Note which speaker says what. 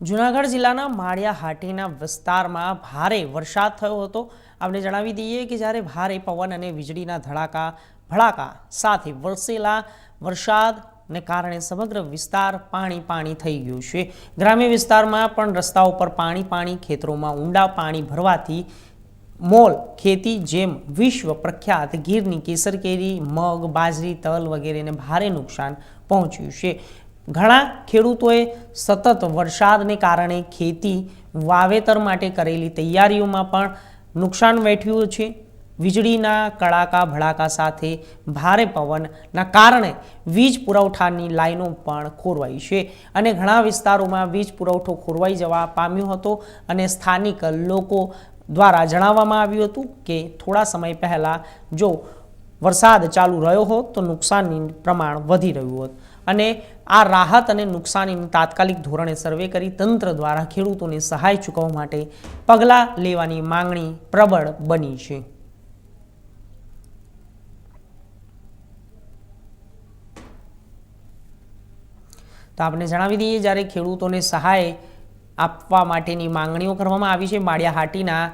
Speaker 1: જૂનાગઢ જિલ્લાના માળિયા હાટીના વિસ્તારમાં ભારે વરસાદ થયો હતો. આપણે જણાવી દઈએ કે જ્યારે ભારે પવન અને વીજળીના ધડાકા, ભડાકા સાથે વરસેલા વરસાદને કારણે સમગ્ર વિસ્તાર પાણી પાણી થઈ ગયું છે. ગ્રામ્ય વિસ્તારમાં પણ રસ્તાઓ પર પાણી પાણી, ખેતરોમાં ઊંડા પાણી ભરવાથી મોલ, ખેતી જેમ વિશ્વ પ્રખ્યાત ગીરની કેસર કેરી મગ, બાજરી, તલ વગેરેને ભારે નુકસાન પહોંચ્યું છે. ઘણા ખેડૂતોએ સતત વરસાદને કારણે ખેતી વાવેતર માટે કરેલી તૈયારીઓમાં પણ નુકસાન વેઠ્યું છે. વીજળીના કડાકા ભડાકા સાથે ભારે પવનના કારણે વીજ પુરવઠાની લાઈનો પણ ખોરવાઈ છે અને ઘણા વિસ્તારોમાં વીજ પુરવઠો ખોરવાઈ જવા પામ્યો હતો અને સ્થાનિક લોકો દ્વારા જણાવવામાં આવ્યું હતું કે થોડા સમય પહેલાં જો વરસાદ ચાલુ રહ્યો હોત તો નુકસાનની પ્રમાણ વધી રહ્યું હોત. અને આ રાહત અને નુકસાનીનું તાત્કાલિક ધોરણે સર્વે કરી તંત્ર દ્વારા ખેડૂતોને સહાય ચૂકવવા માટે પગલાં લેવાની માંગણી પ્રબળ બની છે. તો આપણે જણાવી દઈએ, જ્યારે ખેડૂતોને સહાય આપવા માટેની માંગણીઓ કરવામાં આવી છે માળિયા હાટીના